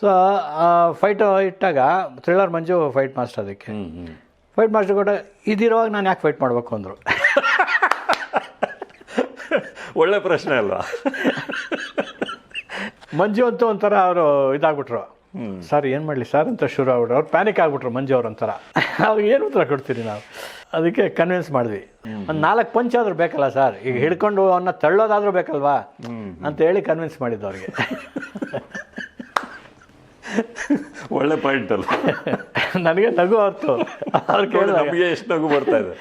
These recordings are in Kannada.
ಸೊ ಫೈಟ್ ಇಟ್ಟಾಗ ಥ್ರಿಲ್ಲರ್ ಮಂಜು ಫೈಟ್ ಮಾಸ್ಟರ್ ಅದಕ್ಕೆ. ಫೈಟ್ ಮಾಸ್ಟರ್ ಕೂಡ ಇದಿರುವಾಗ ನಾನು ಯಾಕೆ ಫೈಟ್ ಮಾಡಬೇಕು ಅಂದರು. ಒಳ್ಳೆ ಪ್ರಶ್ನೆ ಅಲ್ವಾ? ಮಂಜು ಅಂತೂ ಒಂಥರ ಅವರು ಇದಾಗ್ಬಿಟ್ರು. ಸರ್ ಏನು ಮಾಡಲಿ? ಸರ್ ಅಂತ ಶುರು ಆಗ್ಬಿಟ್ರು. ಅವ್ರು ಪ್ಯಾನಿಕ್ ಆಗ್ಬಿಟ್ರು ಮಂಜು ಅವ್ರ ಒಂಥರ. ಅವ್ರಿಗೆ ಏನು ಉತ್ತರ ಕೊಡ್ತೀರಿ ನಾವು? ಅದಕ್ಕೆ ಕನ್ವಿನ್ಸ್ ಮಾಡಿದ್ವಿ. ಒಂದು ನಾಲ್ಕು ಪಂಚ್ ಆದರೂ ಬೇಕಲ್ಲ ಸರ್ ಈಗ ಹಿಡ್ಕೊಂಡು ಅವನ್ನ ತಳ್ಳೋದಾದರೂ ಬೇಕಲ್ವಾ? ಅಂತ ಹೇಳಿ ಕನ್ವಿನ್ಸ್ ಮಾಡಿದ್ದು ಅವ್ರಿಗೆ. ಒಳ್ಳೆ ಪಾಯಿಂಟ್ ಅಲ್ಲ. ನನಗೆ ನಗು ನೋಡಿ, ನಮಗೆ ಎಷ್ಟು ನಗು ಬರ್ತಾ ಇದೆ?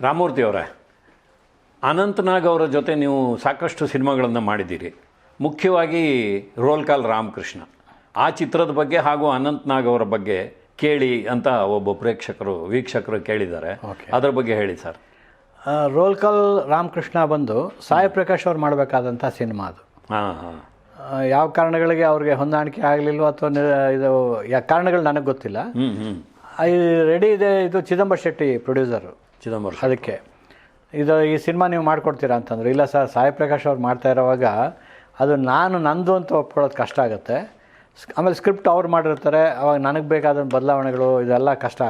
ರಾಮೂರ್ತಿ ಅವರೇ ಅನಂತನಾಗ್ ಅವರ ಜೊತೆ ನೀವು ಸಾಕಷ್ಟು ಸಿನಿಮಾಗಳನ್ನು ಮಾಡಿದ್ದೀರಿ. ಮುಖ್ಯವಾಗಿ ರೋಲ್ ಕಾಲ್ ರಾಮಕೃಷ್ಣ. ಆ ಚಿತ್ರದ ಬಗ್ಗೆ ಹಾಗೂ ಅನಂತನಾಗ್ ಅವರ ಬಗ್ಗೆ ಕೇಳಿ ಅಂತ ಒಬ್ಬ ಪ್ರೇಕ್ಷಕರು ವೀಕ್ಷಕರು ಕೇಳಿದ್ದಾರೆ. ಅದರ ಬಗ್ಗೆ ಹೇಳಿ ಸರ್. ರೋಲ್ಕಲ್ ರೋಲ್ ಕಾಲ್ ರಾಮಕೃಷ್ಣ ಬಂದು ಸಾಯಿ ಪ್ರಕಾಶ್ ಅವ್ರು ಮಾಡಬೇಕಾದಂಥ ಸಿನಿಮಾ ಅದು. ಹಾಂ ಹಾಂ. ಯಾವ ಕಾರಣಗಳಿಗೆ ಅವ್ರಿಗೆ ಹೊಂದಾಣಿಕೆ ಆಗಲಿಲ್ವೋ ಅಥವಾ ಇದು ಯಾ ಕಾರಣಗಳು ನನಗೆ ಗೊತ್ತಿಲ್ಲ. ಹ್ಞೂ ರೆಡಿ ಇದೆ ಇದು ಚಿದಂಬರ ಶೆಟ್ಟಿ ಪ್ರೊಡ್ಯೂಸರು ಚಿದಂಬರ್ ಅದಕ್ಕೆ. ಇದು ಈ ಸಿನಿಮಾ ನೀವು ಮಾಡಿಕೊಡ್ತೀರಾ ಅಂತಂದ್ರು. ಇಲ್ಲ ಸರ್ ಸಾಯಿ ಪ್ರಕಾಶ್ ಅವ್ರು ಮಾಡ್ತಾ ಇರೋವಾಗ ಅದು ನಾನು ನಂದು ಅಂತ ಒಪ್ಕೊಳ್ಳೋದು ಕಷ್ಟ ಆಗುತ್ತೆ. ಆಮೇಲೆ ಸ್ಕ್ರಿಪ್ಟ್ ಅವ್ರು ಮಾಡಿರ್ತಾರೆ ಅವಾಗ ನನಗೆ ಬೇಕಾದ ಬದಲಾವಣೆಗಳು ಇದೆಲ್ಲ ಕಷ್ಟ.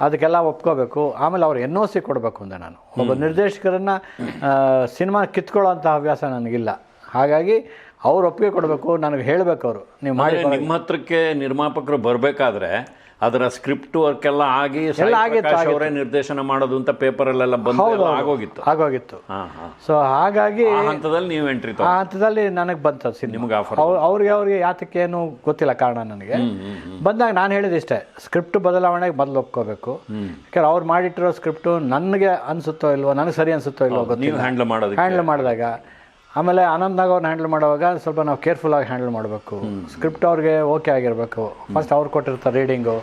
ಅದಕ್ಕೆಲ್ಲ ಒಪ್ಕೋಬೇಕು. ಆಮೇಲೆ ಅವ್ರು ಎನ್ ಒ ಸಿ ಕೊಡಬೇಕು ಅಂದೆ ನಾನು. ಒಬ್ಬ ನಿರ್ದೇಶಕರನ್ನು ಸಿನಿಮಾ ಕಿತ್ಕೊಳ್ಳೋ ಅಂಥ ಹವ್ಯಾಸ ನನಗಿಲ್ಲ. ಹಾಗಾಗಿ ಅವ್ರು ಒಪ್ಪಿಗೆ ಕೊಡಬೇಕು ನನಗೆ ಹೇಳಬೇಕು ಅವರು. ನೀವು ಮಾಡಿ ನಿಮ್ಮ ಹತ್ರಕ್ಕೆ ನಿರ್ಮಾಪಕರು ಬರಬೇಕಾದ್ರೆ ಅದರ ಸ್ಕ್ರಿಪ್ಟ್ ವರ್ಕ್ ಎಲ್ಲ ಆಗಿ ಅವರೇ ನಿರ್ದೇಶನ ಮಾಡೋದು ಅಂತ ಪೇಪರಲ್ಲೆಲ್ಲ ಬಂದು ಎಲ್ಲ ಆಗೋಗಿತ್ತು. ಆಗೋಗಿತ್ತು. ಸೊ ಹಾಗಾಗಿ ಆ ಹಂತದಲ್ಲಿ ನೀವು ಎಂಟ್ರಿ ಆ ಹಂತದಲ್ಲಿ ನನಗೆ ಬಂತು ನಿಮ್ಗೆ ಆಫರ್ ಅವ್ರು ಅವ್ರಿಗೆ ಅವ್ರಿಗೆ ಯಾತಕ್ಕೆ ಏನು ಗೊತ್ತಿಲ್ಲ ಕಾರಣ ನನಗೆ. ಬಂದಾಗ ನಾನು ಹೇಳಿದ ಇಷ್ಟೇ ಸ್ಕ್ರಿಪ್ಟ್ ಬದಲಾವಣೆಗೆ ಮೊದಲು ಒಪ್ಕೋಬೇಕು. ಯಾಕಂದ್ರೆ ಅವ್ರು ಮಾಡಿಟ್ಟಿರೋ ಸ್ಕ್ರಿಪ್ಟು ನನಗೆ ಅನ್ಸುತ್ತೋ ಇಲ್ವೋ ನನಗೆ ಸರಿ ಅನ್ಸುತ್ತೋ ಇಲ್ವೋ ನೀವು ಗೊತ್ತಿಲ್ಲ. ಹ್ಯಾಂಡಲ್ ಮಾಡೋದಕ್ಕೆ. ಹ್ಯಾಂಡಲ್ ಮಾಡಿದಾಗ. ಆಮೇಲೆ ಆನಂದ್ನಾಗ್ ಅವ್ರನ್ನ ಹ್ಯಾಂಡಲ್ ಮಾಡುವಾಗ ಸ್ವಲ್ಪ ನಾವು ಕೇರ್ಫುಲ್ಲಾಗಿ ಹ್ಯಾಂಡಲ್ ಮಾಡಬೇಕು. ಸ್ಕ್ರಿಪ್ಟ್ ಅವ್ರಿಗೆ ಓಕೆ ಆಗಿರಬೇಕು. ಫಸ್ಟ್ ಅವ್ರು ಕೊಟ್ಟಿರ್ತಾರೆ ರೀಡಿಂಗು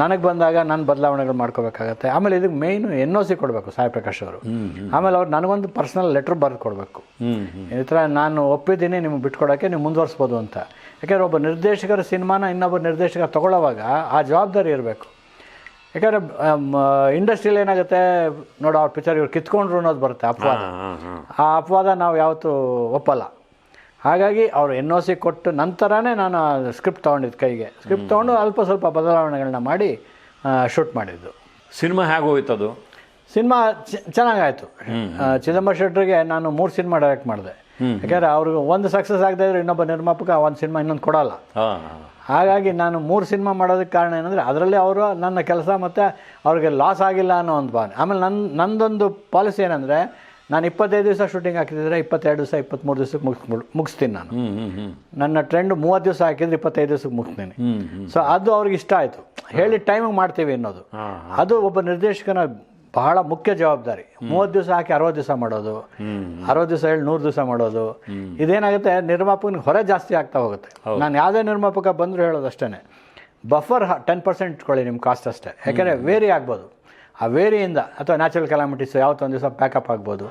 ನನಗೆ ಬಂದಾಗ ನಾನು ಬದಲಾವಣೆಗಳು ಮಾಡ್ಕೋಬೇಕಾಗತ್ತೆ. ಆಮೇಲೆ ಇದಕ್ಕೆ ಮೇಯ್ನು ಎನ್ ಒ ಸಿ ಕೊಡಬೇಕು ಸಾಯಿ ಪ್ರಕಾಶ್ ಅವರು. ಆಮೇಲೆ ಅವ್ರು ನನಗೊಂದು ಪರ್ಸನಲ್ ಲೆಟ್ರ್ ಬರೆದು ಕೊಡಬೇಕು. ಈ ಥರ ನಾನು ಒಪ್ಪಿದ್ದೀನಿ ನಿಮ್ಗೆ ಬಿಟ್ಕೊಡೋಕ್ಕೆ ನೀವು ಮುಂದುವರ್ಸ್ಬೋದು ಅಂತ. ಯಾಕೆಂದ್ರೆ ಒಬ್ಬ ನಿರ್ದೇಶಕರ ಸಿನಿಮಾನ ಇನ್ನೊಬ್ಬ ನಿರ್ದೇಶಕ ತಗೊಳ್ಳೋವಾಗ ಆ ಜವಾಬ್ದಾರಿ ಇರಬೇಕು. ಯಾಕಂದರೆ ಇಂಡಸ್ಟ್ರಿಯಲ್ಲಿ ಏನಾಗುತ್ತೆ ನೋಡು ಅವ್ರ ಪಿಕ್ಚರ್ ಇವ್ರು ಕಿತ್ಕೊಂಡ್ರು ಅನ್ನೋದು ಬರುತ್ತೆ ಅಪವಾದ. ಆ ಅಪವಾದ ನಾವು ಯಾವತ್ತೂ ಒಪ್ಪಲ್ಲ. ಹಾಗಾಗಿ ಅವರು ಎನ್ ಒ ಸಿ ಕೊಟ್ಟು ನಂತರನೇ ನಾನು ಸ್ಕ್ರಿಪ್ಟ್ ತೊಗೊಂಡಿದ್ದು ಕೈಗೆ. ಸ್ಕ್ರಿಪ್ಟ್ ತೊಗೊಂಡು ಅಲ್ಪ ಸ್ವಲ್ಪ ಬದಲಾವಣೆಗಳನ್ನ ಮಾಡಿ ಶೂಟ್ ಮಾಡಿದ್ದು. ಸಿನಿಮಾ ಹೇಗೆ ಅದು ಸಿನಿಮಾ ಚೆನ್ನಾಗಾಯಿತು. ಚಿದಂಬರ ಶೆಟ್ಟರಿಗೆ ನಾನು ಮೂರು ಸಿನಿಮಾ ಡೈರೆಕ್ಟ್ ಮಾಡಿದೆ. ಯಾಕಂದರೆ ಅವ್ರಿಗೆ ಒಂದು ಸಕ್ಸಸ್ ಆಗದೆ ಇದ್ರೆ ಇನ್ನೊಬ್ಬ ನಿರ್ಮಾಪಕ ಒಂದು ಸಿನಿಮಾ ಇನ್ನೊಂದು ಕೊಡಲ್ಲ. ಹಾಗಾಗಿ ನಾನು ಮೂರು ಸಿನಿಮಾ ಮಾಡೋದಕ್ಕೆ ಕಾರಣ ಏನಂದರೆ ಅದರಲ್ಲಿ ಅವರು ನನ್ನ ಕೆಲಸ ಮತ್ತು ಅವ್ರಿಗೆ ಲಾಸ್ ಆಗಿಲ್ಲ ಅನ್ನೋ ಒಂದು ಭಾವನೆ. ಆಮೇಲೆ ನನ್ನ ನಂದೊಂದು ಪಾಲಿಸಿ ಏನಂದರೆ ನಾನು ಇಪ್ಪತ್ತೈದು ದಿವಸ ಶೂಟಿಂಗ್ ಹಾಕಿದ್ರೆ ಇಪ್ಪತ್ತೆರಡು ದಿವಸ ಇಪ್ಪತ್ತ್ಮೂರು ದಿವಸಕ್ಕೆ ಮುಗಿಸ್ ಮುಗಿಸ್ತೀನಿ ನಾನು. ನನ್ನ ಟ್ರೆಂಡ್ ಮೂವತ್ತು ದಿವಸ ಹಾಕಿದ್ರೆ ಇಪ್ಪತ್ತೈದು ದಿವಸಕ್ಕೆ ಮುಗಿಸ್ತೀನಿ. ಸೊ ಅದು ಅವ್ರಿಗೆ ಇಷ್ಟ ಆಯಿತು. ಹೇಳಿ ಟೈಮಿಗೆ ಮಾಡ್ತೀವಿ ಅನ್ನೋದು. ಅದು ಒಬ್ಬ ನಿರ್ದೇಶಕನ ಬಹಳ ಮುಖ್ಯ ಜವಾಬ್ದಾರಿ. ಮೂವತ್ತು ದಿವಸ ಹಾಕಿ ಅರವತ್ತು ದಿವಸ ಮಾಡೋದು ಅರವತ್ತು ದಿವಸ ಹೇಳಿ ನೂರು ದಿವಸ ಮಾಡೋದು ಇದೇನಾಗುತ್ತೆ ನಿರ್ಮಾಪಕನಿಗೆ ಹೊರ ಜಾಸ್ತಿ ಆಗ್ತಾ ಹೋಗುತ್ತೆ. ನಾನು ಯಾವುದೇ ನಿರ್ಮಾಪಕ ಬಂದರೂ ಹೇಳೋದು ಅಷ್ಟೇ ಬಫರ್ ಟೆನ್ ಪರ್ಸೆಂಟ್ ಇಟ್ಕೊಳ್ಳಿ ನಿಮ್ಮ ಕಾಸ್ಟ್ ಅಷ್ಟೇ. ಯಾಕೆಂದರೆ ವೇರಿ ಆಗ್ಬೋದು. ಆ ವೇರಿಯಿಂದ ಅಥವಾ ನ್ಯಾಚುರಲ್ ಕೆಲಾಮಿಟೀಸ್ ಯಾವತ್ತೊಂದು ದಿವಸ ಪ್ಯಾಕಪ್ ಆಗ್ಬೋದು.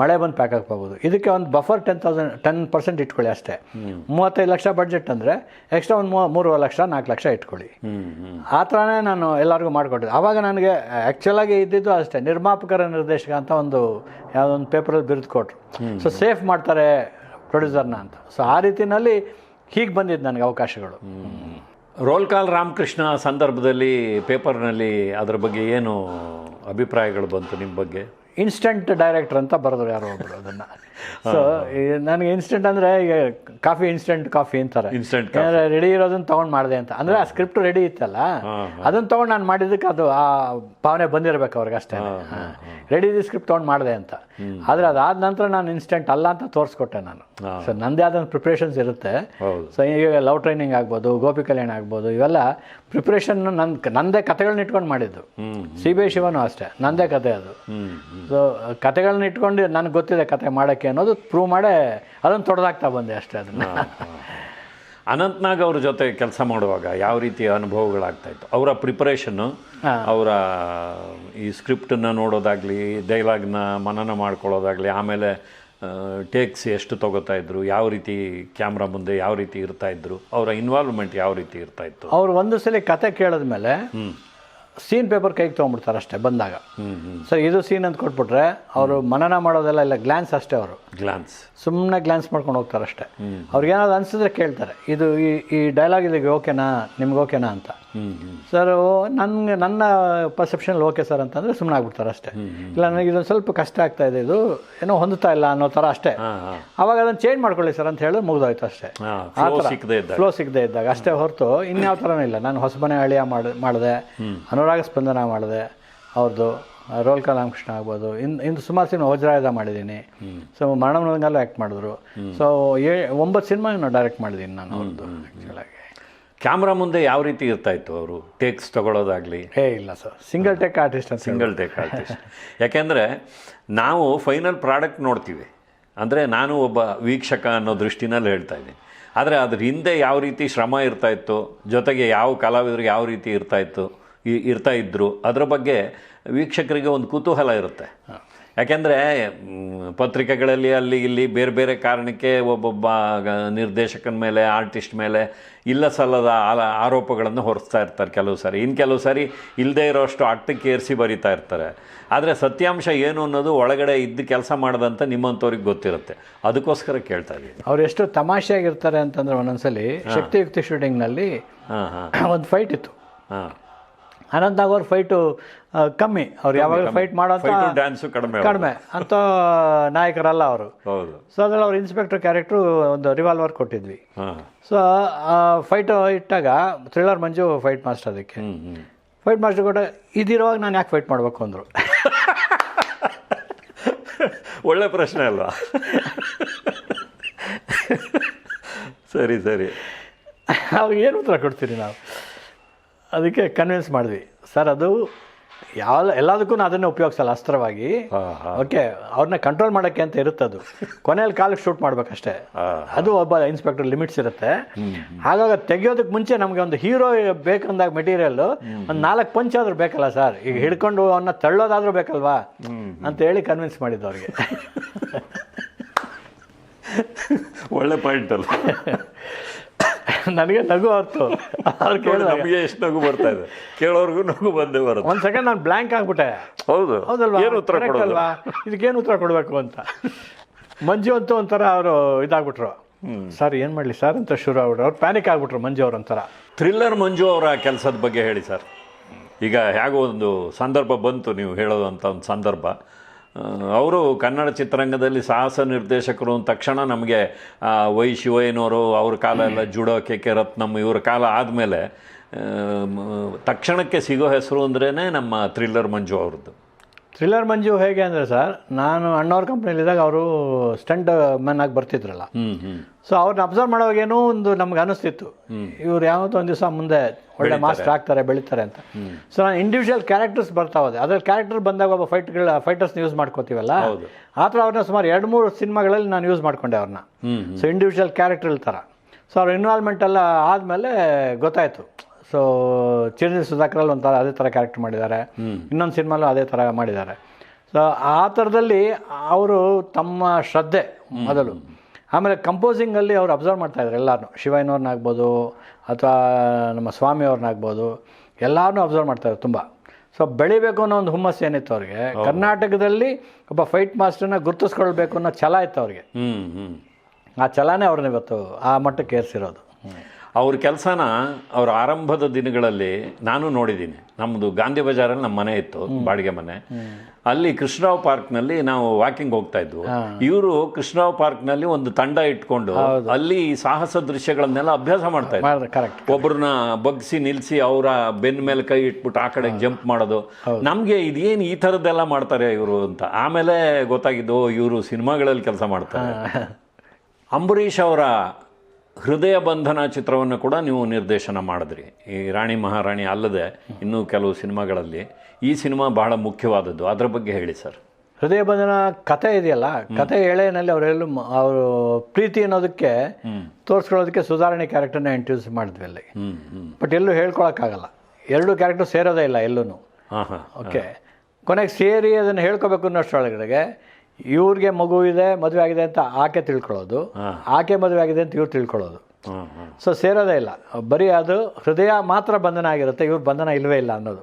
ಮಳೆ ಬಂದು ಪ್ಯಾಕ್ ಆಗ್ಬೋದು. ಇದಕ್ಕೆ ಒಂದು buffer ten thousand ten percent ಇಟ್ಕೊಳ್ಳಿ ಅಷ್ಟೇ. ಮೂವತ್ತೈದು ಲಕ್ಷ ಬಡ್ಜೆಟ್ ಅಂದರೆ ಎಕ್ಸ್ಟ್ರಾ ಒಂದು ಮೂವ ಮೂರುವರೆ ಲಕ್ಷ ನಾಲ್ಕು ಲಕ್ಷ ಇಟ್ಕೊಳ್ಳಿ. ಆ ಥರನೇ ನಾನು ಎಲ್ಲರಿಗೂ ಮಾಡಿಕೊಟ್ಟಿದ್ದೆ. ಆವಾಗ ನನಗೆ ಆ್ಯಕ್ಚುಲಾಗಿ ಇದ್ದಿದ್ದು ಅಷ್ಟೇ. ನಿರ್ಮಾಪಕರ ನಿರ್ದೇಶಕ ಅಂತ ಒಂದು ಯಾವುದೊಂದು ಪೇಪರಲ್ಲಿ ಬಿರುದು ಕೊಟ್ಟರು ಸೊ ಸೇಫ್ ಮಾಡ್ತಾರೆ ಪ್ರೊಡ್ಯೂಸರ್ನ ಅಂತ. ಸೊ ಆ ರೀತಿಯಲ್ಲಿ ಹೀಗೆ ಬಂದಿದ್ದು ನನಗೆ ಅವಕಾಶಗಳು. ರೋಲ್ ಕಾಲ್ ರಾಮಕೃಷ್ಣ ಸಂದರ್ಭದಲ್ಲಿ ಪೇಪರ್ನಲ್ಲಿ ಅದರ ಬಗ್ಗೆ ಏನು ಅಭಿಪ್ರಾಯಗಳು ಬಂತು ನಿಮ್ಮ ಬಗ್ಗೆ? ಇನ್ಸ್ಟಂಟ್ ಡೈರೆಕ್ಟರ್ ಅಂತ ಬರೆದ್ರು ಯಾರೋ ಒಬ್ಬರು ಅದನ್ನು. ಸೊ ನನಗೆ ಇನ್ಸ್ಟೆಂಟ್ ಅಂದರೆ ಈಗ ಕಾಫಿ ಇನ್ಸ್ಟೆಂಟ್ ಕಾಫಿ ಅಂತಾರೆ. ಇನ್ಸ್ಟೆಂಟ್ ರೆಡಿ ಇರೋದನ್ನ ತೊಗೊಂಡು ಮಾಡಿದೆ ಅಂತ. ಅಂದರೆ ಆ ಸ್ಕ್ರಿಪ್ಟ್ ರೆಡಿ ಇತ್ತಲ್ಲ ಅದನ್ನ ತೊಗೊಂಡು ನಾನು ಮಾಡಿದ್ದಕ್ಕೆ ಅದು ಆ ಭಾವನೆ ಬಂದಿರಬೇಕು ಅವ್ರಿಗೆ ಅಷ್ಟೇ. ರೆಡಿ ಇದ್ದ ಸ್ಕ್ರಿಪ್ಟ್ ತೊಗೊಂಡು ಮಾಡಿದೆ ಅಂತ. ಆದರೆ ಅದಾದ ನಂತರ ನಾನು ಇನ್ಸ್ಟೆಂಟ್ ಅಲ್ಲ ಅಂತ ತೋರಿಸ್ಕೊಟ್ಟೆ ನಾನು. ಸೊ ನಂದೇ ಆದಂಥ ಪ್ರಿಪ್ರೇಷನ್ಸ್ ಇರುತ್ತೆ. ಸೊ ಈಗ ಲವ್ ಟ್ರೈನಿಂಗ್ ಆಗ್ಬೋದು ಗೋಪಿ ಕಲ್ಯಾಣ ಆಗ್ಬೋದು ಇವೆಲ್ಲ ಪ್ರಿಪ್ರೇಷನ್ ನನ್ನ ನಂದೇ ಕಥೆಗಳನ್ನ ಇಟ್ಕೊಂಡು ಮಾಡಿದ್ದು. ಸಿ ಬಿ ಶಿವನು ಅಷ್ಟೇ. ನಂದೇ ಕತೆ ಅದು. ಸೊ ಕತೆಗಳನ್ನ ಇಟ್ಕೊಂಡು ನನಗೆ ಗೊತ್ತಿದೆ ಕತೆ ಮಾಡೋಕ್ಕೆ ಅನ್ನೋದು ಪ್ರೂವ್ ಮಾಡೇ ಅದನ್ನು ತೊಡೆದಾಗ್ತಾ ಬಂದೆ ಅಷ್ಟೇ ಅದನ್ನು. ಅನಂತ್ನಾಗ್ ಅವ್ರ ಜೊತೆ ಕೆಲಸ ಮಾಡುವಾಗ ಯಾವ ರೀತಿಯ ಅನುಭವಗಳಾಗ್ತಾ ಇತ್ತು? ಅವರ ಪ್ರಿಪರೇಷನ್ನು ಅವರ ಈ ಸ್ಕ್ರಿಪ್ಟನ್ನ ನೋಡೋದಾಗಲಿ ಡೈಲಾಗ್ನ ಮನನ ಮಾಡ್ಕೊಳ್ಳೋದಾಗಲಿ ಆಮೇಲೆ ಟೇಕ್ಸ್ ಎಷ್ಟು ತಗೋತಾ ಇದ್ರು ಯಾವ ರೀತಿ ಕ್ಯಾಮ್ರಾ ಮುಂದೆ ಯಾವ ರೀತಿ ಇರ್ತಾ ಇದ್ರು ಅವರ ಇನ್ವಾಲ್ವ್ಮೆಂಟ್ ಯಾವ ರೀತಿ ಇರ್ತಾ ಇತ್ತು? ಅವ್ರು ಒಂದು ಸಲ ಕತೆ ಕೇಳಿದ್ಮೇಲೆ ಸೀನ್ ಪೇಪರ್ ಕೈಗೆ ತೊಗೊಂಡ್ಬಿಡ್ತಾರೆ ಅಷ್ಟೇ ಬಂದಾಗ. ಸರ್ ಇದು ಸೀನ್ ಅಂತ ಕೊಟ್ಬಿಟ್ರೆ ಅವರು ಮನನ ಮಾಡೋದೆಲ್ಲ ಇಲ್ಲ ಗ್ಲ್ಯಾನ್ಸ್ ಅಷ್ಟೇ ಅವರು. ಗ್ಲಾನ್ಸ್. ಸುಮ್ಮನೆ ಗ್ಲ್ಯಾನ್ಸ್ ಮಾಡ್ಕೊಂಡು ಹೋಗ್ತಾರೆ ಅಷ್ಟೇ. ಅವ್ರಿಗೆ ಏನಾದ್ರು ಅನಿಸಿದ್ರೆ ಕೇಳ್ತಾರೆ ಇದು ಈ ಈ ಡೈಲಾಗ್ ಇದಕ್ಕೆ ಓಕೆನಾ ನಿಮ್ಗೆ ಓಕೆನಾ ಅಂತ. ಸರ್ ನನಗೆ ನನ್ನ ಪರ್ಸೆಪ್ಷನ್ ಓಕೆ ಸರ್ ಅಂತಂದರೆ ಸುಮ್ಮನೆ ಆಗ್ಬಿಡ್ತಾರೆ ಅಷ್ಟೇ. ಇಲ್ಲ ನನಗೆ ಇದೊಂದು ಸ್ವಲ್ಪ ಕಷ್ಟ ಆಗ್ತಾ ಇದೆ ಇದು ಏನೋ ಹೊಂದುತ್ತಾ ಇಲ್ಲ ಅನ್ನೋ ಥರ ಅಷ್ಟೇ. ಅವಾಗ ಅದನ್ನು ಚೇಂಜ್ ಮಾಡ್ಕೊಳ್ಳಿ ಸರ್ ಅಂತ ಹೇಳಿದ್ರೆ ಮುಗಿದೋಯ್ತು ಅಷ್ಟೇ. ಆ ಫ್ಲೋ ಥರ. ಇದ್ದಾಗ. ಫ್ಲೋ ಸಿಗದೆ ಇದ್ದಾಗ. ಅಷ್ಟೇ ಹೊರತು ಇನ್ಯಾವ ಥರನೂ ಇಲ್ಲ. ನಾನು ಹೊಸಮನೆ ಅಳಿಯ ಮಾಡಿದೆ. ಮಾಡಿದೆ ಅನುರಾಗ ಸ್ಪಂದನ ಮಾಡಿದೆ. ಅವ್ರದ್ದು ರೋಲ್ ರಾಮಕೃಷ್ಣ ಆಗ್ಬೋದು. ಇನ್ನು ಇಂದು ಸುಮಾರು ಸಿನಿಮಾ ವಜ್ರಾಯುಧ ಮಾಡಿದ್ದೀನಿ. ಸೊ ಮರಣಮೃದಂಗಲ್ಲೂ ಆ್ಯಕ್ಟ್ ಮಾಡಿದ್ರು. ಸೊ ಏ ಒಂಬತ್ತು ಸಿನಿಮಾ ನಾನು ಡೈರೆಕ್ಟ್ ಮಾಡಿದ್ದೀನಿ ನಾನು ಅವ್ರದ್ದು ಆ್ಯಕ್ಚುಲಾಗಿ ಕ್ಯಾಮ್ರಾ ಮುಂದೆ ಯಾವ ರೀತಿ ಇರ್ತಾ ಇತ್ತು ಅವರು? ಟೇಕ್ಸ್ ತಗೊಳ್ಳೋದಾಗ್ಲಿ ಏ ಇಲ್ಲ ಸರ್ ಸಿಂಗಲ್ ಟೇಕ್ ಆರ್ಟಿಸ್ಟ್ ಅಂತ ಸಿಂಗಲ್ ಟೇಕ್ ಆರ್ಟಿಸ್ಟ್ ಯಾಕೆಂದರೆ ನಾವು ಫೈನಲ್ ಪ್ರಾಡಕ್ಟ್ ನೋಡ್ತೀವಿ. ಅಂದರೆ ನಾನು ಒಬ್ಬ ವೀಕ್ಷಕ ಅನ್ನೋ ದೃಷ್ಟಿನಲ್ಲಿ ಹೇಳ್ತಾ ಇದ್ದೀನಿ. ಆದರೆ ಅದ್ರ ಹಿಂದೆ ಯಾವ ರೀತಿ ಶ್ರಮ ಇರ್ತಾ ಇತ್ತು ಜೊತೆಗೆ ಯಾವ ಕಲಾವಿದರಿಗೆ ಯಾವ ರೀತಿ ಇರ್ತಾ ಇತ್ತು ಇರ್ತಾ ಇದ್ದರು ಅದರ ಬಗ್ಗೆ ವೀಕ್ಷಕರಿಗೆ ಒಂದು ಕುತೂಹಲ ಇರುತ್ತೆ. ಯಾಕೆಂದರೆ ಪತ್ರಿಕೆಗಳಲ್ಲಿ ಅಲ್ಲಿ ಇಲ್ಲಿ ಬೇರೆ ಬೇರೆ ಕಾರಣಕ್ಕೆ ಒಬ್ಬೊಬ್ಬ ನಿರ್ದೇಶಕನ ಮೇಲೆ ಆರ್ಟಿಸ್ಟ್ ಮೇಲೆ ಇಲ್ಲ ಸಲ್ಲದ ಆಲ- ಆರೋಪಗಳನ್ನು ಹೊರಿಸ್ತಾ ಇರ್ತಾರೆ ಕೆಲವು ಸಾರಿ. ಇನ್ನು ಕೆಲವು ಸಾರಿ ಇಲ್ಲದೇ ಇರೋಷ್ಟು ಅಟ್ಟಕ್ಕೆ ಏರಿಸಿ ಬರಿತಾ ಇರ್ತಾರೆ. ಆದರೆ ಸತ್ಯಾಂಶ ಏನು ಅನ್ನೋದು ಒಳಗಡೆ ಇದ್ದು ಕೆಲಸ ಮಾಡದಂತ ನಿಮ್ಮಂಥವ್ರಿಗೆ ಗೊತ್ತಿರುತ್ತೆ. ಅದಕ್ಕೋಸ್ಕರ ಕೇಳ್ತಾ ಇದ್ದೀನಿ. ಅವ್ರು ಎಷ್ಟು ತಮಾಷೆಯಾಗಿರ್ತಾರೆ ಅಂತಂದ್ರೆ ಒಂದೊಂದ್ಸಲಿ ಶಕ್ತಿಯುಕ್ತಿ ಶೂಟಿಂಗ್ನಲ್ಲಿ ಹಾಂ ಹಾಂ. ಒಂದು ಫೈಟ್ ಇತ್ತು. ಹಾಂ. ಅನಂತ್ ನಾಗ್ ಅವ್ರ ಫೈಟು ಕಮ್ಮಿ. ಅವ್ರು ಯಾವಾಗ ಫೈಟ್ ಮಾಡೋ ಡ್ಯಾನ್ಸು ಕಡಿಮೆ ಕಡಿಮೆ. ಅಂತ ನಾಯಕರಲ್ಲ ಅವರು. ಸೊ ಅದ್ರಲ್ಲಿ ಅವ್ರ ಇನ್ಸ್ಪೆಕ್ಟರ್ ಕ್ಯಾರೆಕ್ಟ್ರು ಒಂದು ರಿವಾಲ್ವರ್ ಕೊಟ್ಟಿದ್ವಿ. ಸೊ ಫೈಟ್ ಇಟ್ಟಾಗ ಥ್ರಿಲ್ಲರ್ ಮಂಜು ಫೈಟ್ ಮಾಸ್ಟರ್ ಅದಕ್ಕೆ. ಫೈಟ್ ಮಾಸ್ಟರ್ ಕೊಟ್ಟ ಇದಿರುವಾಗ ನಾನು ಯಾಕೆ ಫೈಟ್ ಮಾಡಬೇಕು ಅಂದರು. ಒಳ್ಳೆ ಪ್ರಶ್ನೆ ಅಲ್ವಾ? ಸರಿ ಸರಿ. ಅವ್ರಿಗೆ ಏನು ಉತ್ತರ ಕೊಡ್ತೀರಿ ನಾವು? ಅದಕ್ಕೆ ಕನ್ವಿನ್ಸ್ ಮಾಡಿದ್ವಿ. ಸರ್ ಅದು ಯಾವ ಎಲ್ಲದಕ್ಕೂ ಅದನ್ನೇ ಉಪಯೋಗಿಸಲ್ಲ ಅಸ್ತ್ರವಾಗಿ. ಓಕೆ ಅವ್ರನ್ನ ಕಂಟ್ರೋಲ್ ಮಾಡೋಕ್ಕೆ ಅಂತ ಇರುತ್ತೆ ಅದು. ಕೊನೆಯಲ್ಲಿ ಕಾಲಿಗೆ ಶೂಟ್ ಮಾಡ್ಬೇಕಷ್ಟೇ. ಅದು ಒಬ್ಬ ಇನ್ಸ್ಪೆಕ್ಟರ್ ಲಿಮಿಟ್ಸ್ ಇರುತ್ತೆ. ಹಾಗಾಗಿ ತೆಗಿಯೋದಕ್ಕೆ ಮುಂಚೆ ನಮಗೆ ಒಂದು ಹೀರೋ ಬೇಕಂದಾಗ ಮೆಟೀರಿಯಲ್ ಒಂದು ನಾಲ್ಕು ಪಂಚ್ ಆದ್ರೂ ಬೇಕಲ್ಲ ಸರ್ ಈಗ ಹಿಡ್ಕೊಂಡು ಅವನ್ನ ತಳ್ಳೋದಾದ್ರೂ ಬೇಕಲ್ವಾ? ಅಂತ ಹೇಳಿ ಕನ್ವಿನ್ಸ್ ಮಾಡಿದ್ದು ಅವ್ರಿಗೆ. ಒಳ್ಳೆ ಪಾಯಿಂಟ್ ಅಲ್ಲ ನನಗೆ ನಗು ಆಯ್ತು ಅವ್ರು ಕೇಳಿದಾಗ. ನಮಗೆ ಎಷ್ಟು ನಗು ಬರ್ತಾ ಇದೆ. ಕೇಳೋರ್ಗು ನಗು ಬಂದೇ ಬರುತ್ತೆ. ಒಂದು ಸೆಕೆಂಡ್ ನಾನು ಬ್ಲ್ಯಾಂಕ್ ಆಗ್ಬಿಟ್ಟೆ. ಹೌದು. ಹೌದಲ್ವಾ? ಏನು ಉತ್ತರ ಅಲ್ವಾ? ಇದಕ್ಕೇನು ಉತ್ತರ ಕೊಡಬೇಕು ಅಂತ. ಮಂಜು ಅಂತೂ ಒಂಥರ ಅವರು ಇದಾಗ್ಬಿಟ್ರು. ಸರ್ ಏನು ಮಾಡಲಿ? ಸರ್ ಅಂತ ಶುರು ಆಗ್ಬಿಟ್ರು. ಅವ್ರು ಪ್ಯಾನಿಕ್ ಆಗ್ಬಿಟ್ರು ಮಂಜು ಅವ್ರ ಒಂಥರ. ಥ್ರಿಲ್ಲರ್ ಮಂಜು ಅವರ ಕೆಲಸದ ಬಗ್ಗೆ ಹೇಳಿ ಸರ್ ಈಗ ಹೇಗೋ ಒಂದು ಸಂದರ್ಭ ಬಂತು ನೀವು ಹೇಳೋದಂಥ ಒಂದು ಸಂದರ್ಭ. ಅವರು ಕನ್ನಡ ಚಿತ್ರರಂಗದಲ್ಲಿ ಸಾಹಸ ನಿರ್ದೇಶಕರು ಅಂದ ತಕ್ಷಣ ನಮಗೆ ವೈ ಶಿವಯ್ಯನವರು, ಅವ್ರ ಕಾಲ ಎಲ್ಲ ಜುಡೋ, ಕೆ ಕೆ ರತ್ನಮ್ ಇವ್ರ ಕಾಲ ಆದಮೇಲೆ ತಕ್ಷಣಕ್ಕೆ ಸಿಗೋ ಹೆಸರು ಅಂದ್ರೇ ನಮ್ಮ ಥ್ರಿಲ್ಲರ್ ಮಂಜು ಅವ್ರದ್ದು. ಥ್ರಿಲ್ಲರ್ ಮಂಜು ಹೇಗೆ ಅಂದರೆ ಸರ್ ನಾನು ಅಣ್ಣವ್ರ ಕಂಪ್ನಿಲಿದ್ದಾಗ ಅವರು ಸ್ಟಂಟ್ ಮ್ಯಾನ್ ಆಗಿ ಬರ್ತಿದ್ರಲ್ಲ. ಸೊ ಅವ್ರನ್ನ ಅಬ್ಸರ್ವ್ ಮಾಡೋವಾಗೇನೋ ಒಂದು ನಮ್ಗೆ ಅನಿಸ್ತಿತ್ತು. ಇವ್ರು ಯಾವತ್ತೋ ಒಂದು ದಿವಸ ಮುಂದೆ ಒಳ್ಳೆ ಮಾಸ್ಟರ್ ಆಗ್ತಾರೆ ಬೆಳಿತಾರೆ ಅಂತ. ಸೊ ನಾನು ಇಂಡಿವಿಜುವಲ್ ಕ್ಯಾರೆಕ್ಟರ್ಸ್ ಬರ್ತಾ ಹೋದೆ. ಅದ್ರಲ್ಲಿ ಕ್ಯಾರೆಕ್ಟರ್ ಬಂದಾಗ ಒಬ್ಬ ಫೈಟ್ಗಳ ಫೈಟರ್ಸ್ನ ಯೂಸ್ ಮಾಡ್ಕೋತೀವಲ್ಲ. ಆ ಥರ ಅವ್ರನ್ನ ಸುಮಾರು ಎರಡು ಮೂರು ಸಿನಿಮಾಗಳಲ್ಲಿ ನಾನು ಯೂಸ್ ಮಾಡ್ಕೊಂಡೆ ಅವ್ರನ್ನ. ಸೊ ಇಂಡಿವಿಜುವಲ್ ಕ್ಯಾರೆಕ್ಟರ್ ಥರ ಸೊ ಅವ್ರ ಇನ್ವಾಲ್ವ್ಮೆಂಟ್ ಎಲ್ಲ ಆದಮೇಲೆ ಗೊತ್ತಾಯಿತು. ಸೊ ಚಿರಂಜೀವಿ ಸುಧಾಕರಲ್ಲಿ ಒಂಥರ ಅದೇ ಥರ ಕ್ಯಾರೆಕ್ಟರ್ ಮಾಡಿದ್ದಾರೆ. ಇನ್ನೊಂದು ಸಿನಿಮಾಲೂ ಅದೇ ಥರ ಮಾಡಿದ್ದಾರೆ. ಸೊ ಆ ಥರದಲ್ಲಿ ಅವರು ತಮ್ಮ ಶ್ರದ್ಧೆ ಮೊದಲು. ಆಮೇಲೆ ಕಂಪೋಸಿಂಗಲ್ಲಿ ಅವ್ರು ಅಬ್ಸರ್ವ್ ಮಾಡ್ತಾ ಇದ್ದಾರೆ ಎಲ್ಲರೂ ಶಿವಯ್ಯನವ್ರನ್ನಾಗ್ಬೋದು ಅಥವಾ ನಮ್ಮ ಸ್ವಾಮಿಯವ್ರನ್ನಾಗ್ಬೋದು ಎಲ್ಲರನ್ನೂ ಅಬ್ಸರ್ವ್ ಮಾಡ್ತಾ ಇದ್ದಾರೆ ತುಂಬ. ಸೊ ಬೆಳಿಬೇಕು ಅನ್ನೋ ಒಂದು ಹುಮ್ಮಸ್ಸು ಏನಿತ್ತು ಅವ್ರಿಗೆ? ಕರ್ನಾಟಕದಲ್ಲಿ ಒಬ್ಬ ಫೈಟ್ ಮಾಸ್ಟರ್ನ ಗುರುತಿಸ್ಕೊಳ್ಬೇಕು ಅನ್ನೋ ಛಲ ಇತ್ತು ಅವ್ರಿಗೆ. ಆ ಛಲನೇ ಅವ್ರನ್ನ ಇವತ್ತು ಆ ಮಟ್ಟಕ್ಕೆ ಏರಿಸಿರೋದು. ಅವ್ರ ಕೆಲಸನ ಅವ್ರ ಆರಂಭದ ದಿನಗಳಲ್ಲಿ ನಾನು ನೋಡಿದ್ದೀನಿ. ನಮ್ಮದು ಗಾಂಧಿ ಬಜಾರಲ್ಲಿ ನಮ್ಮ ಮನೆ ಇತ್ತು ಬಾಡಿಗೆ ಮನೆ. ಅಲ್ಲಿ ಕೃಷ್ಣರಾವ್ ಪಾರ್ಕ್ನಲ್ಲಿ ನಾವು ವಾಕಿಂಗ್ ಹೋಗ್ತಾ ಇದ್ವು. ಇವರು ಕೃಷ್ಣರಾವ್ ಪಾರ್ಕ್ನಲ್ಲಿ ಒಂದು ತಂಡ ಇಟ್ಕೊಂಡು ಅಲ್ಲಿ ಸಾಹಸ ದೃಶ್ಯಗಳನ್ನೆಲ್ಲ ಅಭ್ಯಾಸ ಮಾಡ್ತಾ ಇದ್ದಾರೆ ಒಬ್ಬರನ್ನ ಬಗ್ಸಿ ನಿಲ್ಸಿ ಅವರ ಬೆನ್ ಮೇಲೆ ಕೈ ಇಟ್ಬಿಟ್ಟು ಆ ಕಡೆ ಜಂಪ್ ಮಾಡೋದು. ನಮ್ಗೆ ಇದೇನು ಈ ಥರದ್ದೆಲ್ಲ ಮಾಡ್ತಾರೆ ಇವರು ಅಂತ. ಆಮೇಲೆ ಗೊತ್ತಾಗಿದ್ದು ಇವರು ಸಿನಿಮಾಗಳಲ್ಲಿ ಕೆಲಸ ಮಾಡ್ತಾರೆ. ಅಂಬರೀಷ್ ಅವರ ಹೃದಯ ಬಂಧನ ಚಿತ್ರವನ್ನು ಕೂಡ ನೀವು ನಿರ್ದೇಶನ ಮಾಡಿದ್ರಿ. ಈ ರಾಣಿ ಮಹಾರಾಣಿ ಅಲ್ಲದೆ ಇನ್ನೂ ಕೆಲವು ಸಿನಿಮಾಗಳಲ್ಲಿ ಈ ಸಿನಿಮಾ ಬಹಳ ಮುಖ್ಯವಾದದ್ದು. ಅದರ ಬಗ್ಗೆ ಹೇಳಿ ಸರ್. ಹೃದಯ ಬಂಧನ ಕತೆ ಇದೆಯಲ್ಲ ಕತೆ ಎಳೆನಲ್ಲಿ ಅವರೆಲ್ಲೂ ಅವರು ಪ್ರೀತಿ ಅನ್ನೋದಕ್ಕೆ ತೋರಿಸ್ಕೊಳ್ಳೋದಕ್ಕೆ ಸುಧಾರಣೆ ಕ್ಯಾರೆಕ್ಟರ್ನ ಇಂಟ್ರೊಡ್ಯೂಸ್ ಮಾಡಿದ್ವಿ ಅಲ್ಲಿ. ಬಟ್ ಎಲ್ಲೂ ಹೇಳ್ಕೊಳಕ್ಕಾಗಲ್ಲ. ಎರಡು ಕ್ಯಾರೆಕ್ಟರ್ ಸೇರೋದೇ ಇಲ್ಲ ಎಲ್ಲೂ ಹಾಂ ಹಾಂ ಓಕೆ ಕೊನೆಗೆ ಸೇರಿ ಅದನ್ನು ಹೇಳ್ಕೋಬೇಕು ಅನ್ನೋಷ್ಟರೊಳಗಡೆಗೆ ಇವ್ರಿಗೆ ಮಗು ಇದೆ ಮದುವೆ ಆಗಿದೆ ಅಂತ ಆಕೆ ತಿಳ್ಕೊಳ್ಳೋದು ಆಕೆ ಮದುವೆ ಆಗಿದೆ ಅಂತ ಇವ್ರು ತಿಳ್ಕೊಳ್ಳೋದು. ಸೊ ಸೇರೋದೇ ಇಲ್ಲ. ಬರೀ ಅದು ಹೃದಯ ಮಾತ್ರ ಬಂಧನ ಆಗಿರುತ್ತೆ ಇವ್ರ ಬಂಧನ ಇಲ್ಲವೇ ಇಲ್ಲ ಅನ್ನೋದು.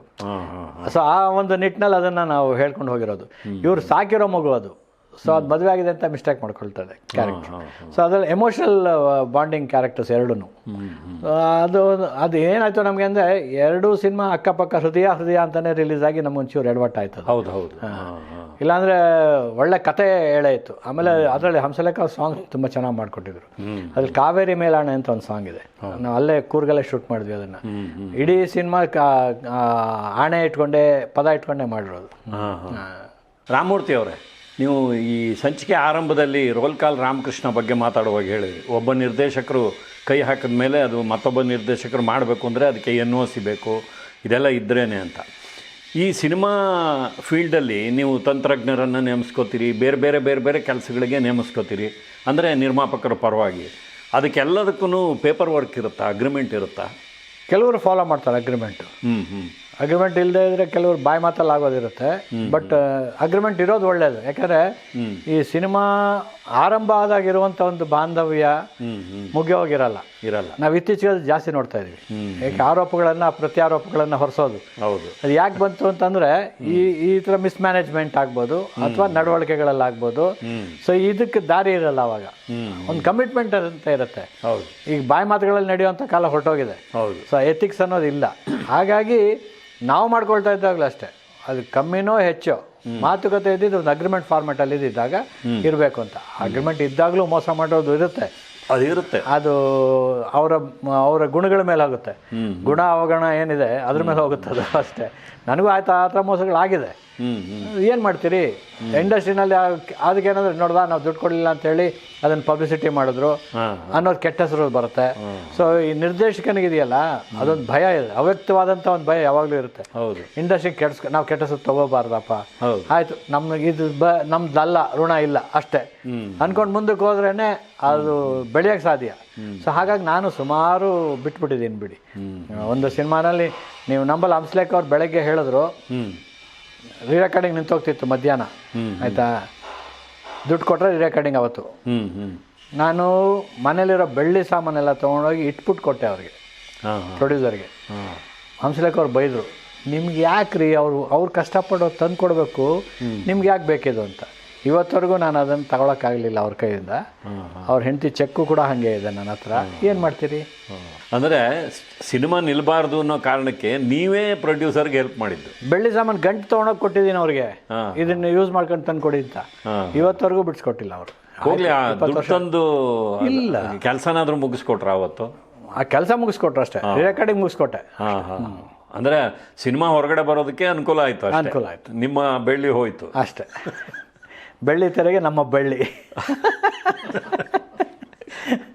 ಸೊ ಆ ಒಂದು ನಿಟ್ಟಿನಲ್ಲಿ ಅದನ್ನು ನಾವು ಹೇಳ್ಕೊಂಡು ಹೋಗಿರೋದು. ಇವ್ರು ಸಾಕಿರೋ ಮಗು ಅದು. ಸೊ ಅದು ಮದುವೆ ಆಗಿದೆ ಅಂತ ಮಿಸ್ಟೇಕ್ ಮಾಡ್ಕೊಳ್ತದೆ ಕ್ಯಾರೆಕ್ಟರ್ ಸೊ ಅದ್ರಲ್ಲಿ ಎಮೋಷನಲ್ ಬಾಂಡಿಂಗ್ ಕ್ಯಾರೆಕ್ಟರ್ಸ್ ಎರಡೂ ಅದು ಅದು ಏನಾಯ್ತು ನಮಗೆ ಅಂದರೆ ಎರಡೂ ಸಿನಿಮಾ ಅಕ್ಕಪಕ್ಕ ಹೃದಯ ಹೃದಯ ಅಂತಲೇ ರಿಲೀಸ್ ಆಗಿ ನಮಗೊಂಚೂರು ಎಡವಟ್ಟ ಆಯ್ತದ. ಹೌದು ಹೌದು. ಇಲ್ಲಾಂದರೆ ಒಳ್ಳೆ ಕತೆ ಹೇಳೇ ಇತ್ತು. ಆಮೇಲೆ ಅದರಲ್ಲಿ ಹಂಸಲೇಖ ಸಾಂಗ್ ತುಂಬ ಚೆನ್ನಾಗಿ ಮಾಡಿಕೊಟ್ಟಿದ್ರು. ಅದ್ರಲ್ಲಿ ಕಾವೇರಿ ಮೇಲಾಣೆ ಅಂತ ಒಂದು ಸಾಂಗ್ ಇದೆ. ನಾವು ಅಲ್ಲೇ ಕೂರ್ಗಲ್ಲೇ ಶೂಟ್ ಮಾಡಿದ್ವಿ ಅದನ್ನು. ಇಡೀ ಸಿನಿಮಾ ಆಣೆ ಇಟ್ಕೊಂಡೆ ಪದ ಇಟ್ಕೊಂಡೇ ಮಾಡಿರೋದು. ರಾಮಮೂರ್ತಿ ಅವರೇ. ನೀವು ಈ ಸಂಚಿಕೆ ಆರಂಭದಲ್ಲಿ ರೋಲ್ ಕಾಲ್ ರಾಮಕೃಷ್ಣ ಬಗ್ಗೆ ಮಾತಾಡುವಾಗ ಹೇಳಿ. ಒಬ್ಬ ನಿರ್ದೇಶಕರು ಕೈ ಹಾಕಿದ ಮೇಲೆ ಅದು ಮತ್ತೊಬ್ಬ ನಿರ್ದೇಶಕರು ಮಾಡಬೇಕು ಅಂದರೆ ಅದಕ್ಕೆ ಎನ್ ಒ ಸಿ ಬೇಕು. ಇದೆಲ್ಲ ಇದ್ರೇ ಅಂತ. ಈ ಸಿನಿಮಾ ಫೀಲ್ಡಲ್ಲಿ ನೀವು ತಂತ್ರಜ್ಞರನ್ನು ನೇಮಿಸ್ಕೋತೀರಿ ಬೇರೆ ಬೇರೆ ಬೇರೆ ಬೇರೆ ಕೆಲಸಗಳಿಗೆ ನೇಮಿಸ್ಕೋತೀರಿ ಅಂದರೆ ನಿರ್ಮಾಪಕರ ಪರವಾಗಿ. ಅದಕ್ಕೆಲ್ಲದಕ್ಕೂ ಪೇಪರ್ ವರ್ಕ್ ಇರುತ್ತಾ ಅಗ್ರಿಮೆಂಟ್ ಇರುತ್ತಾ? ಕೆಲವರು ಫಾಲೋ ಮಾಡ್ತಾರೆ ಅಗ್ರಿಮೆಂಟು ಹ್ಞೂ ಹ್ಞೂ ಅಗ್ರಿಮೆಂಟ್ ಇಲ್ಲದೆ ಇದ್ರೆ ಕೆಲವರು ಬಾಯಿ ಮಾತಲ್ಲಿ ಆಗೋದಿರುತ್ತೆ. ಬಟ್ ಅಗ್ರಿಮೆಂಟ್ ಇರೋದು ಒಳ್ಳೇದು. ಯಾಕಂದ್ರೆ ಈ ಸಿನಿಮಾ ಆರಂಭ ಆದಾಗಿರುವಂಥ ಒಂದು ಬಾಂಧವ್ಯ ಮುಗಿಯೋಗಿರಲ್ಲ. ಇರಲ್ಲ. ನಾವು ಇತ್ತೀಚೆಗೆ ಜಾಸ್ತಿ ನೋಡ್ತಾ ಇದೀವಿ. ಯಾಕೆ ಆರೋಪಗಳನ್ನು ಪ್ರತ್ಯಾರೋಪಗಳನ್ನು ಹೊರಸೋದು. ಹೌದು. ಅದು ಯಾಕೆ ಬಂತು ಅಂತಂದ್ರೆ ಈ ಈ ಥರ ಮಿಸ್ಮ್ಯಾನೇಜ್ಮೆಂಟ್ ಆಗ್ಬೋದು ಅಥವಾ ನಡವಳಿಕೆಗಳಲ್ಲಾಗ್ಬೋದು. ಸೊ ಇದಕ್ಕೆ ದಾರಿ ಇರಲ್ಲ ಅವಾಗ. ಒಂದು ಕಮಿಟ್ಮೆಂಟ್ ಅಂತ ಇರುತ್ತೆ. ಹೌದು. ಈಗ ಬಾಯಿ ಮಾತುಗಳಲ್ಲಿ ನಡೆಯುವಂಥ ಕಾಲ ಹೊರಟೋಗಿದೆ. ಹೌದು. ಸೊ ಎಥಿಕ್ಸ್ ಅನ್ನೋದು ಇಲ್ಲ ಹಾಗಾಗಿ ನಾವು ಮಾಡ್ಕೊಳ್ತಾ ಇದ್ದಾಗಲೂ ಅಷ್ಟೇ. ಅದು ಕಮ್ಮಿನೋ ಹೆಚ್ಚೋ ಮಾತುಕತೆ ಇದ್ದಿದ್ದು ಒಂದು ಅಗ್ರಿಮೆಂಟ್ ಫಾರ್ಮೆಟಲ್ಲಿ ಇದ್ದಾಗ ಇರಬೇಕು ಅಂತ. ಅಗ್ರಿಮೆಂಟ್ ಇದ್ದಾಗಲೂ ಮೋಸ ಮಾಡೋದು ಇರುತ್ತೆ. ಅದು ಇರುತ್ತೆ. ಅದು ಅವರ ಅವರ ಗುಣಗಳ ಮೇಲೆ ಆಗುತ್ತೆ. ಗುಣ ಅವಗುಣ ಏನಿದೆ ಅದ್ರ ಮೇಲೆ ಹೋಗುತ್ತೆ ಅದು ಅಷ್ಟೇ. ನನಗೂ ಆಯ್ತಾ ಆ ಥರ ಮೋಸಗಳಾಗಿದೆ. ಏನು ಮಾಡ್ತೀರಿ? ಇಂಡಸ್ಟ್ರಿನಲ್ಲಿ ಅದಕ್ಕೆ ಏನಂದ್ರೆ ನೋಡ್ದ? ನಾವು ದುಡ್ಡು ಕೊಡಲಿಲ್ಲ ಅಂತೇಳಿ ಅದನ್ನು ಪಬ್ಲಿಸಿಟಿ ಮಾಡಿದ್ರು. ಅನ್ನೋದು ಕೆಟ್ಟ ಹೆಸರು ಬರುತ್ತೆ. ಸೊ ಈ ನಿರ್ದೇಶಕನಿಗಿದೆಯಲ್ಲ ಅದೊಂದು ಭಯ ಇದೆ. ಅವ್ಯಕ್ತವಾದಂಥ ಒಂದು ಭಯ ಯಾವಾಗಲೂ ಇರುತ್ತೆ. ಹೌದು. ಇಂಡಸ್ಟ್ರಿ ಕೆಡ್ಸ್ ನಾವು ಕೆಟ್ಟ ಹೆಸರು ತಗೋಬಾರ್ದಪ್ಪ. ಆಯಿತು ನಮ್ಗೆ ಇದು ಬ ನಮ್ದಲ್ಲ ಋಣ ಇಲ್ಲ ಅಷ್ಟೇ. ಅನ್ಕೊಂಡು ಮುಂದಕ್ಕೆ ಹೋದ್ರೇ ಅದು ಬೆಳೆಯೋಕ್ಕೆ ಸಾಧ್ಯ. ಸೊ ಹಾಗಾಗಿ ನಾನು ಸುಮಾರು ಬಿಟ್ಬಿಟ್ಟಿದ್ದೀನಿ ಬಿಡಿ. ಒಂದು ಸಿನಿಮಾನಲ್ಲಿ ನೀವು ನಂಬಲ್ ಹಂಸ್ಲೇಖ ಅವ್ರು ಬೆಳಗ್ಗೆ ಹೇಳಿದ್ರು. ರೀ ರೆಕಾರ್ಡಿಂಗ್ ನಿಂತೋಗ್ತಿತ್ತು ಮಧ್ಯಾಹ್ನ ಆಯಿತಾ? ದುಡ್ಡು ಕೊಟ್ಟರೆ ರೀ ರೆಕಾರ್ಡಿಂಗ್ ಅವತ್ತು. ನಾನು ಮನೇಲಿರೋ ಬೆಳ್ಳಿ ಸಾಮಾನೆಲ್ಲ ತೊಗೊಂಡೋಗಿ ಇಟ್ಬಿಟ್ಟು ಕೊಟ್ಟೆ ಅವ್ರಿಗೆ ಪ್ರೊಡ್ಯೂಸರ್ಗೆ. ಹಂಸಲೇಖ ಅವ್ರು ಬೈದರು ನಿಮ್ಗೆ ಯಾಕೆ ರೀ ಅವರು ಅವ್ರು ಕಷ್ಟಪಡೋ ತಂದು ಕೊಡಬೇಕು ನಿಮ್ಗೆ ಯಾಕೆ ಬೇಕಿದು ಅಂತ? ಇವತ್ತವರೆಗೂ ನಾನು ಅದನ್ನು ತಗೊಳಕ್ಕಾಗಲಿಲ್ಲ ಅವ್ರ ಕೈಯಿಂದ. ಅವ್ರ ಹೆಂಡತಿ ಚೆಕ್ಕು ಕೂಡ ಹಾಗೆ ಇದೆ ನನ್ನ ಹತ್ರ. ಏನು ಮಾಡ್ತೀರಿ? ಅಂದರೆ ಸಿನಿಮಾ ನಿಲ್ಬಾರ್ದು ಅನ್ನೋ ಕಾರಣಕ್ಕೆ ನೀವೇ ಪ್ರೊಡ್ಯೂಸರ್ಗೆ ಹೆಲ್ಪ್ ಮಾಡಿದ್ದು. ಬೆಳ್ಳಿ ಸಾಮಾನು ಗಂಟು ತೊಗೊಂಡೋಗಿ ಕೊಟ್ಟಿದ್ದೀನಿ ಅವ್ರಿಗೆ. ಇದನ್ನು ಯೂಸ್ ಮಾಡ್ಕೊಂಡು ತಂದು ಕೊಡಿ ಅಂತ ಇವತ್ತವರೆಗೂ ಬಿಡಿಸ್ಕೊಟ್ಟಿಲ್ಲ ಅವರು. ಹೋಗ್ಲಿ ಆ ಇಲ್ಲ. ಕೆಲಸನಾದ್ರೂ ಮುಗಿಸ್ಕೊಟ್ರ ಅವತ್ತು? ಆ ಕೆಲಸ ಮುಗಿಸ್ಕೊಟ್ರು ಅಷ್ಟೇ. ರೆಕಾರ್ಡಿಂಗ್ ಮುಗಿಸ್ಕೊಟ್ಟೆ. ಹಾಂ ಹಾಂ. ಅಂದರೆ ಸಿನಿಮಾ ಹೊರಗಡೆ ಬರೋದಕ್ಕೆ ಅನುಕೂಲ ಆಯಿತು ಅನುಕೂಲ ಆಯಿತು. ನಿಮ್ಮ ಬೆಳ್ಳಿ ಹೋಯ್ತು. ಅಷ್ಟೇ. ಬೆಳ್ಳಿ ತೆರೆಗೆ ನಮ್ಮ ಬೆಳ್ಳಿ.